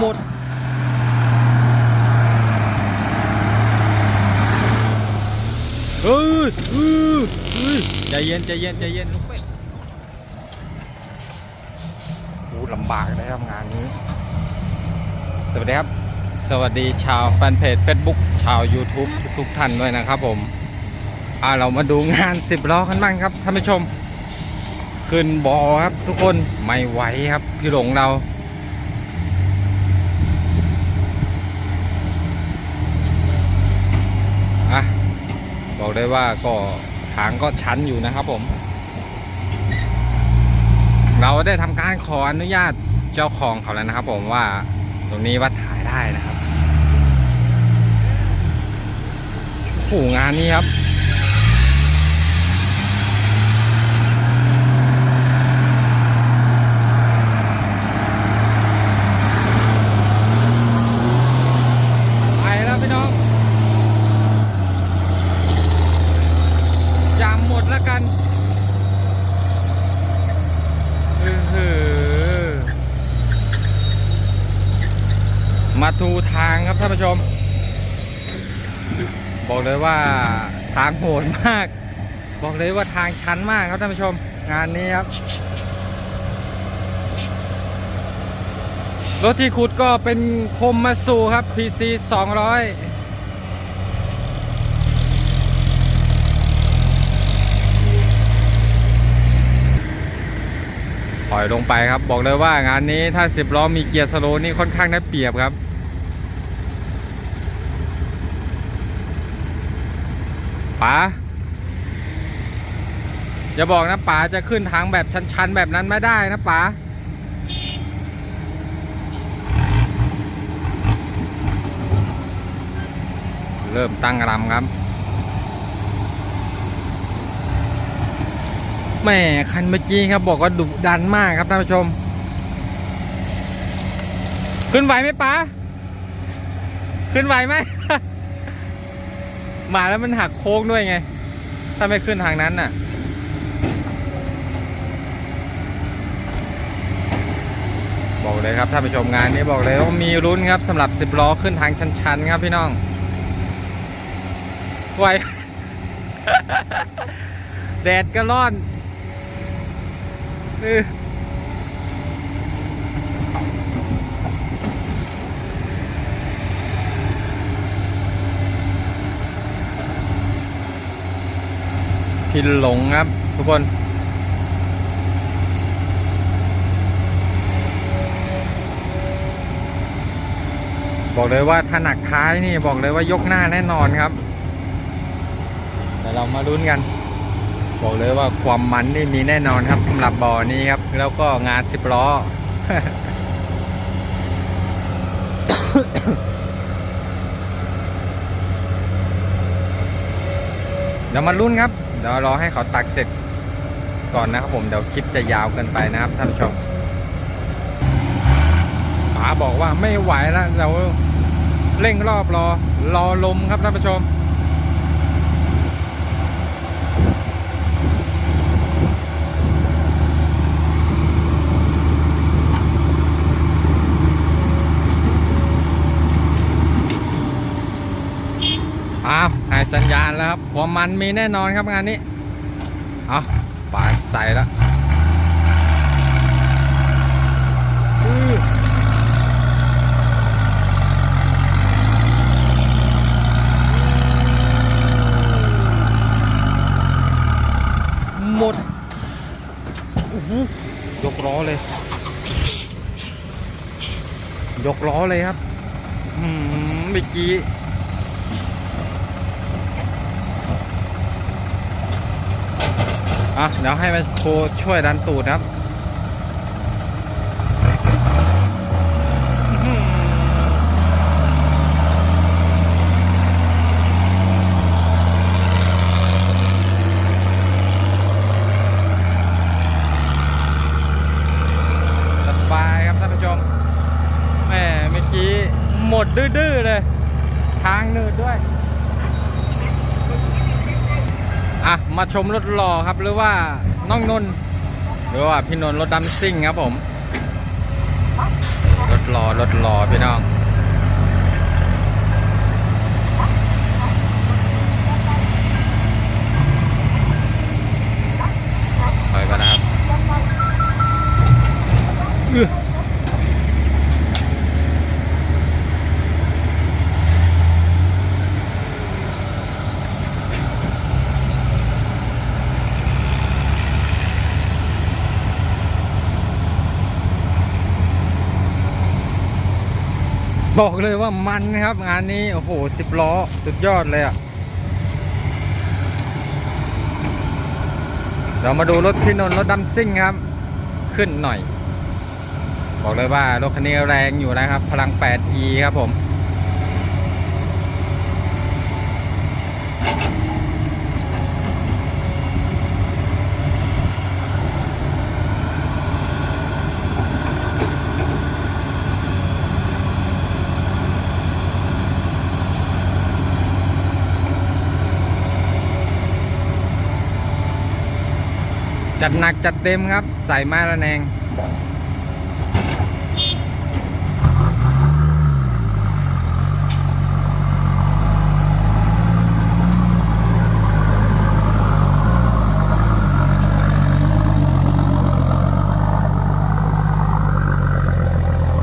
หมดเฮ้ยเฮ้ยเฮ้ยใจเย็นใจเย็นใจเย็นลุงเป้โอ้ลำบากได้ทำงานนี้ สวัสดีครับ สวัสดีชาวแฟนเพจ Facebook ชาว YouTube ทุกๆท่านด้วยนะครับผม อ่าเรามาดูงาน 10ล้อกันบ้างครับท่านผู้ชม ขึ้นบอครับทุกคนไม่ไหวครับพี่หลงเรา บอกได้ว่าก็หางก็ชันอยู่นะครับผม เราได้ทำการขออนุญาตเจ้าของเขาแล้วนะครับ ผมว่าตรงนี้ว่าถ่ายได้นะครับโอ้โหงานนี้ครับ ไปแล้วพี่น้อง ยามหมดแล้วกันเออหือมา ทางครับท่านผู้ชม บอกเลยว่าทางโหดมาก บอกเลยว่าทางชันมากครับท่านผู้ชม งานนี้ครับ รถที่ขุดก็เป็นคมมาสูครับ PC 200ถอยลงไปครับ บอกเลยว่างานนี้ถ้า 10 ล้อมีเกียร์สโลนี่ค่อนข้างได้เปรียบครับ ป๋าอย่าบอกนะป๋าจะขึ้นทางแบบชัน ๆ แบบนั้นไม่ได้นะป๋าเริ่มตั้งลำครับแม่คันเมื่อกี้ครับบอกว่าดุดันมากครับท่านผู้ชม ขึ้นไหวไหมป๋าขึ้นไหวไหม มาแล้วมันหักโค้งด้วยไง ถ้าไม่ขึ้นทางนั้นน่ะ บอกเลยครับท่านผู้ชมงานนี้บอกเลยว่ามีรุ้นครับสำหรับ10ล้อขึ้นทางชันๆครับพี่น้องไหวแดดก็ร้อนเออ พี่หลงครับ ทุกคน บอกเลยว่าถ้าหนักท้ายนี่บอกเลยว่ายกหน้าแน่นอนครับ แต่เรามาลุ้นกัน บอกเลยว่าความมันนี่มีแน่นอนครับสำหรับบ่อนี้ครับ แล้วก็งานสิบล้อเดี๋ยวมาลุ้นครับ ดี๋ยวรอให้เขาตักเสร็จก่อนนะครับผมเดี๋ยวคลิปจะยาวเกินไปนะครับท่านผู้ชมป๋าบอกว่าไม่ไหวแล้วเดี๋ยวเร่งรอบรอรอลมครับท่านผู้ชมอ้าว ให้สัญญาณแล้วครับความมันมีแน่นอนครับงานนี้ เอาปาใส่แล้วหมดโอ้โหยกล้อเลย ยกล้อเลยครับอืมเมื่อกี้ อะเดี๋ยวให้มันโคช่วยดันตูดครับอื้อหือสบายครับท่านผู้ชมแหม่เมื่อกี้หมดดื้อๆเลย ทางหนืดด้วย อะมาชมรถหล่อครับหรือว่าน้องนนหรือว่าพี่นนรถดำซิ่งครับผมรถล่อรถล่อพี่น้อง ถอยก่อนนะครับอื้อ บอกเลยว่ามันนะครับ งานนี้ โอ้โหสิบล้อ สุดยอดเลยอะเรามาดูรถพี่นนท์รถดำซิ่งครับ ขึ้นหน่อย บอกเลยว่ารถคันนี้แรงอยู่นะครับ พลัง 8e ครับผม จัดหนักจัดเต็มครับ ใส่ไม้ระแนง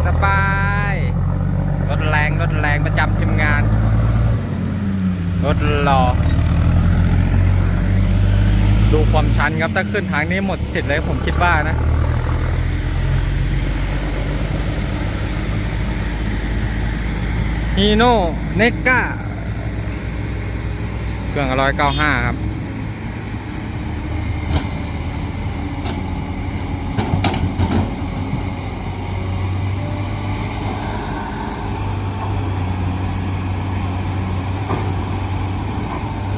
สบาย รถแรง รถแรงประจำทีมงาน รถหล่อ ดู ความชันครับ ถ้าขึ้นทางนี้หมดสิทธิ์เลยผมคิดว่านะฮีโน่เนก้าเครื่องร้อยเก้าห้าครับ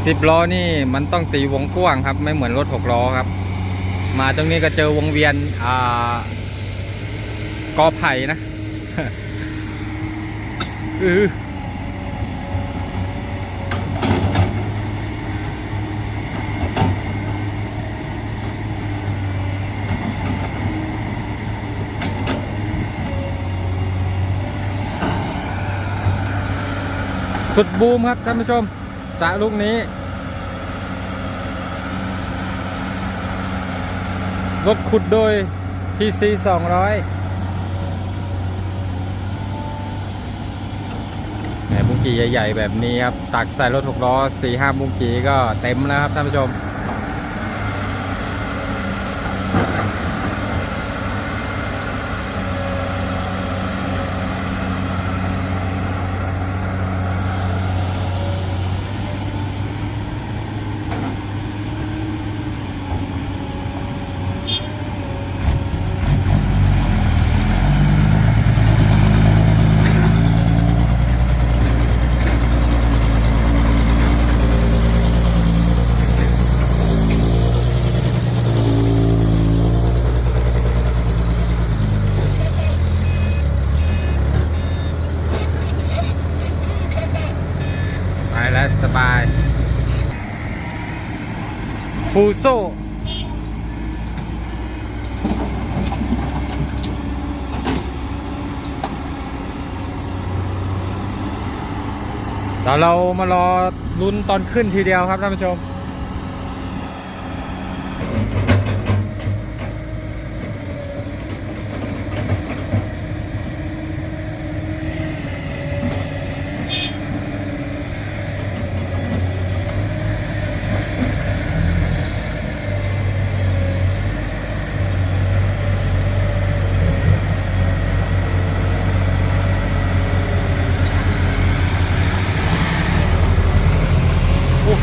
สิบล้อนี่มันต้องตีวงกว้างครับ ไม่เหมือนรถหกล้อครับ มาตรงนี้ก็เจอวงเวียนอ่ากอไผ่นะอือสุดบูมครับท่านผู้ชม สระลูกนี้ รถขุดโดย PC 200แหมบุ้งกีใหญ่ ๆ แบบนี้ครับ ตักใส่รถหกล้อซีห้าบุ้งกีก็เต็มแล้วครับท่านผู้ชม ไปแล้วสบาย ฟูโซเดี๋ยวเรามารอลุ้นตอนขึ้นทีเดียวครับท่านผู้ชม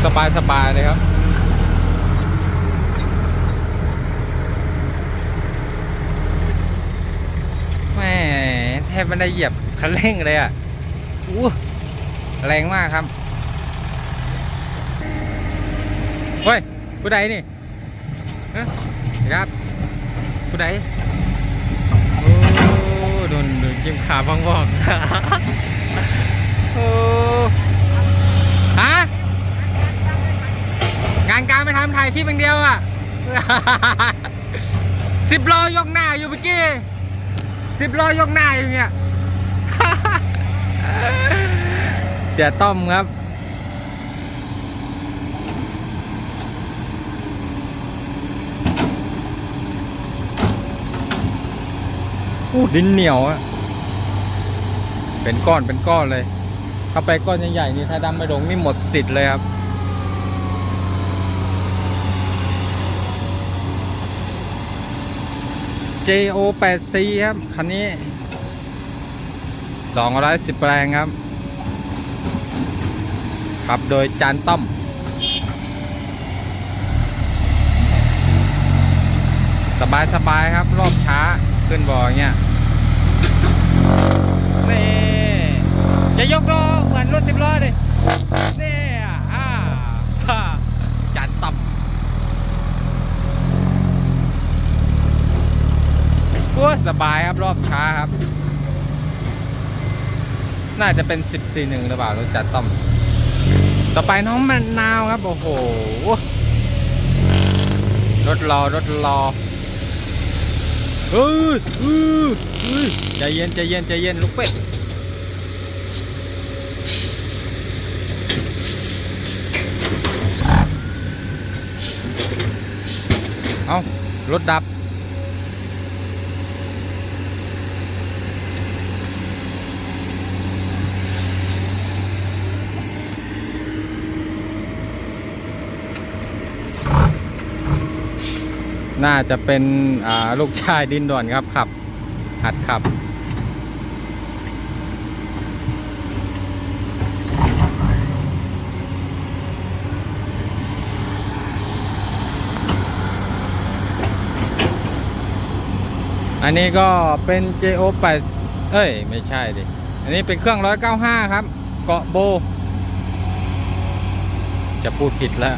สบายสบายเลยครับแม่แทบไม่ได้เหยียบคันเร่งเลยอะอู้แรงมากครับเฮ้ยผู้ใดนี่ฮะครับผู้ใดโอ้โดนโดนจิ้มขาบ้องบอก โอ้ฮะ งานการไม่ทำถ่าย คลิปอย่างเดียวอะสิบล้อยกหน้าอยู่เมื่อกี้สิบล้อยกหน้าอยู่เนี่ยเสียต้อมครับอู้ดินเหนียวอะเป็นก้อนเป็นก้อนเลย ถ้าไปก้อนใหญ่ๆนี่ถ้าดำไม่ลงนี่หมดสิทธิ์เลยครับ JO 8 C ครับ คันนี้ 210 แรงครับ ขับโดยจานต้อมสบายสบายครับ รอบช้าขึ้นบออย่างเงี้ยนี่อย่ายกล้อเหมือนรถสิบล้อดินี่อะอ่าฮ่าจานต่ำ โอ้สบายครับรอบช้าครับ น่าจะเป็น14หนึ่งหรือเปล่ารถจัดต้อม ต่อไปน้องมะนาวครับ โอ้โห รถรอรถรอเฮ้ยเฮ้ยเฮ้ยใจเย็นใจเย็นใจเย็นลูกเป็ดเอารถดับ น่าจะเป็นลูกชายดินด่วนครับขับ หัดขับ อันนี้ก็เป็น JO 8เอ้ย ไม่ใช่ดิ อันนี้เป็นเครื่อง 195 ครับ เกาะโบ จะพูดผิดแล้ว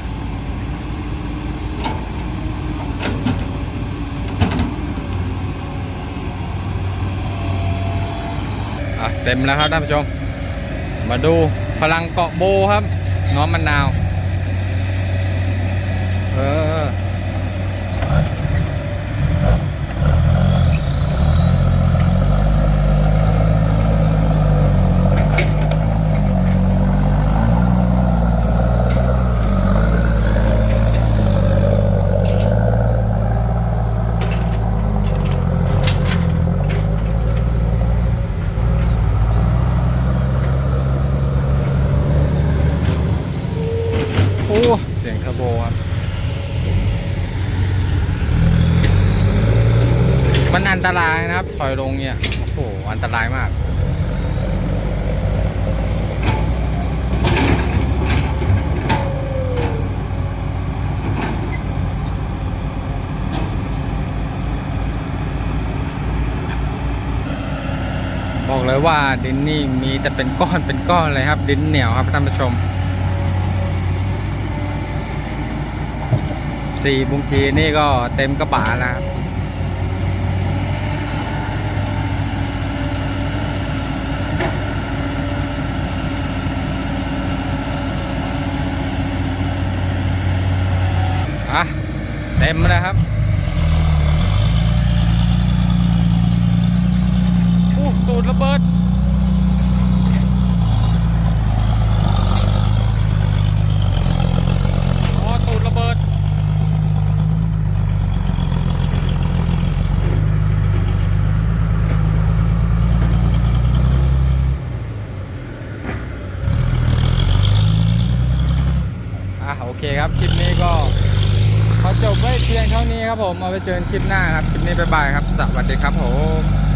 อะเต็มแล้วครับท่านผู้ชม มาดูพลังเกาะโบครับ น้องมะนาว เออ เสียงเทอร์โบครับ มันอันตรายนะครับ ถอยลงเนี่ย โอ้โห อันตรายมากบอกเลยว่าดินนี่มีแต่เป็นก้อนเป็นก้อนเลยครับ ดินเหนียวครับท่านผู้ชมสี่บุงกีนี่ก็เต็มกระบะแล้วครับอะ เต็มแล้วครับอู้ตูดระเบิด อ๋อ ตูดระเบิด อะโอเคครับ คลิปนี้ก็ขอจบไว้เพียงเท่านี้ครับผมเอาไปเจอกันคลิปหน้าครับ คลิปนี้บ๊ายบายครับ สวัสดีครับผม